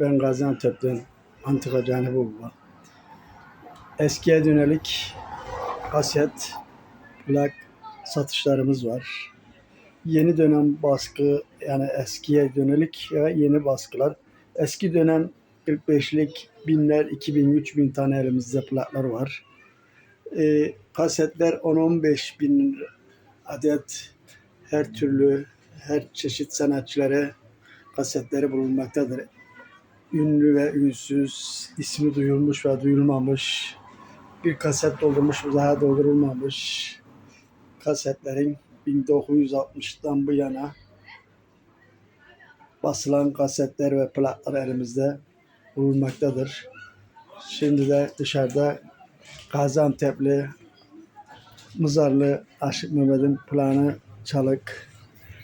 Ben Gaziantep'ten Antika Caniboğlu var. Eskiye dönelik kaset, plak satışlarımız var. Yeni dönem baskı yani eskiye dönelik ya yeni baskılar. Eski dönem 45'lik binler, 2000, 3000 tane elimizde plaklar var. Ee, kasetler 10-15 bin adet her türlü her çeşit sanatçılara kasetleri bulunmaktadır. Ünlü ve ünsüz, ismi duyulmuş ve duyulmamış, bir kaset doldurmuş ve daha doldurulmamış kasetlerin 1960'dan bu yana basılan kasetler ve plaklar elimizde bulunmaktadır. Şimdi de dışarıda Gaziantep'li Mızarlı Aşık Mehmet'in planı çalık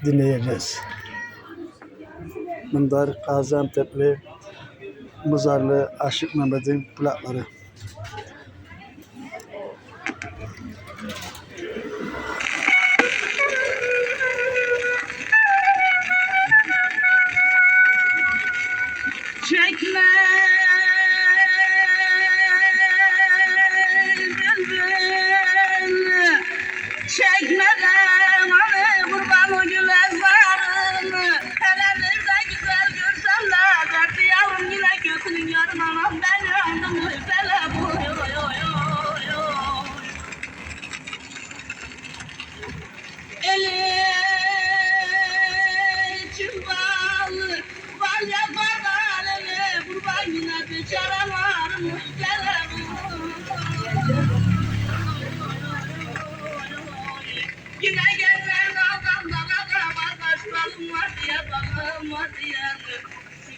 dinleyeceğiz. Bunlar Gaziantep'li Mızarlı Aşık Mehmet'in plakları.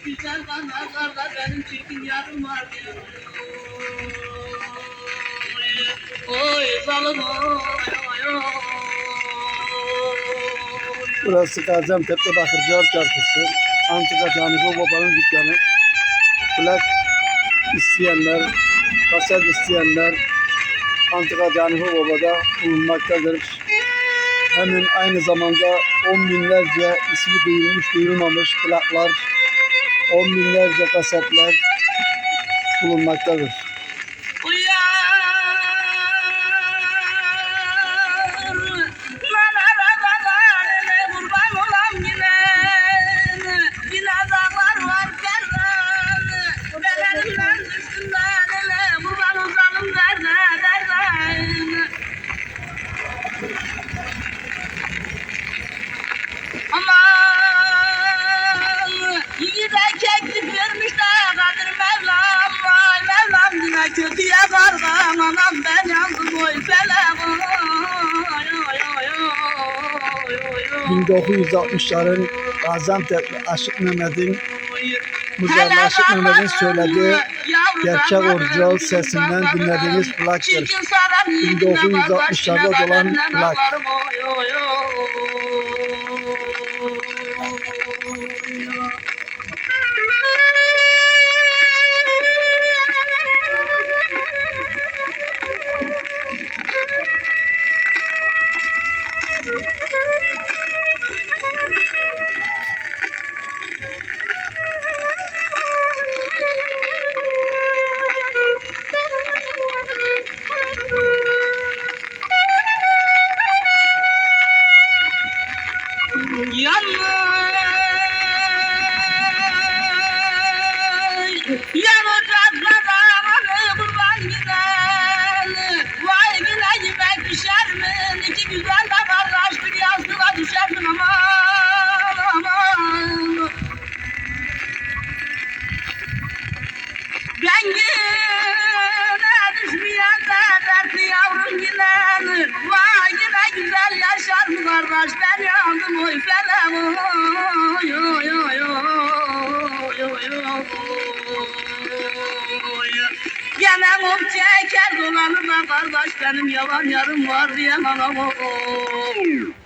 Güzel kanallarda benim çirkin yarım var diye Oy zalim oy oy oy Burası Gaziantep'te Bakırcılar Çarşısı. Antika Canibo Baba'nın dükkanı. Plak isteyenler, kaset isteyenler Antika Canibo Baba'da bulunmaktadır. Hemen aynı zamanda on binlerce ismi duyulmuş duyulmamış plaklar, on binlerce kasetler bulunmaktadır. Kötüye kardan Anam ben yandım oy felem Oy oy oy oy oy oy 1960'ların Gaziantep'li Aşık Mehmet'in Muzarlı Aşık Mehmet'in söylediği gerçek orijinal sesinden dinlediğiniz plaktır. 1960'larda dolan plak. Yine Vay yine güzel yaşar mı kardeş? Ben yandım oy felem oy oy oy oy oy oy Yine mum çeker dolanır da kardeş benim yalan yarım var diye anam oy